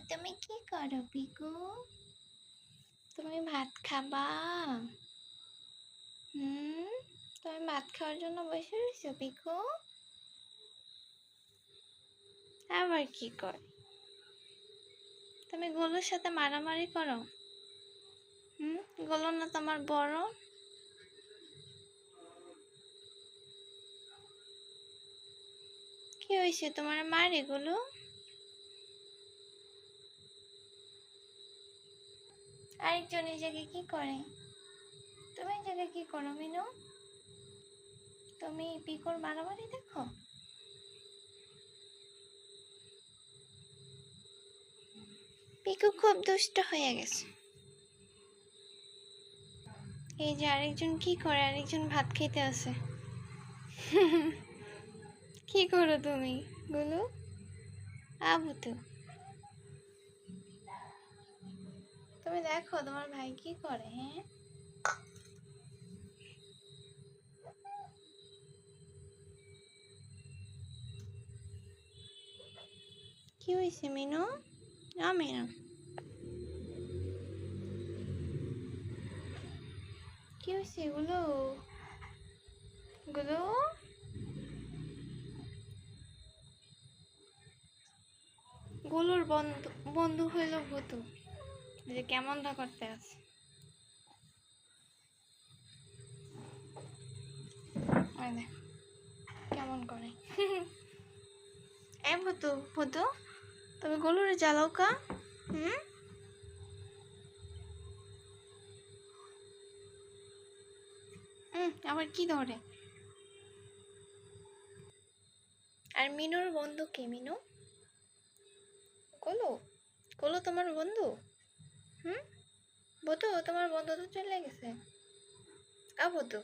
তুমি কি করো পিকু? তুমি ভাত খাবা? হুম? তুমি ভাত খাওয়ার জন্য বসে রয়েছো পিকু? আবার কি কর? তুমি গোলুর সাথে মারামারি করো? হুম? গোলু না তোমার বড়? কি হয়েছে তোমার মারে গুলো? আরেকজন এই জায়গায় কি করে? তুমি এই জায়গায় কি করো মিনু? তুমি পিকোর মারামারি দেখো? পিকু খুব দুষ্ট হয়ে গেছে। এই যে আরেকজন কি করে? আরেকজন ভাত খেতে আসে কি করো তুমি গুলু? আবু তো। তুমি দেখো, তোমার ভাই কি করে হ্যাঁ? কি হয়েছে, মিনু? না, মিনু। কি হয়েছে এগুলো গুলো? গুলোর বন্ধু বন্ধু হইল ভূতু। যে কেমন দা করতে আছে? কেমন করে? এ ভূতু ভূতু তুমি গলুরে জ্বালাও কা হুম? আবার কি ধরে? আর মিনুর বন্ধু কে মিনু? গোলু গোলু তোমার বন্ধু? হুম? বধু তোমার বন্ধু তো চলে গেছে। বধু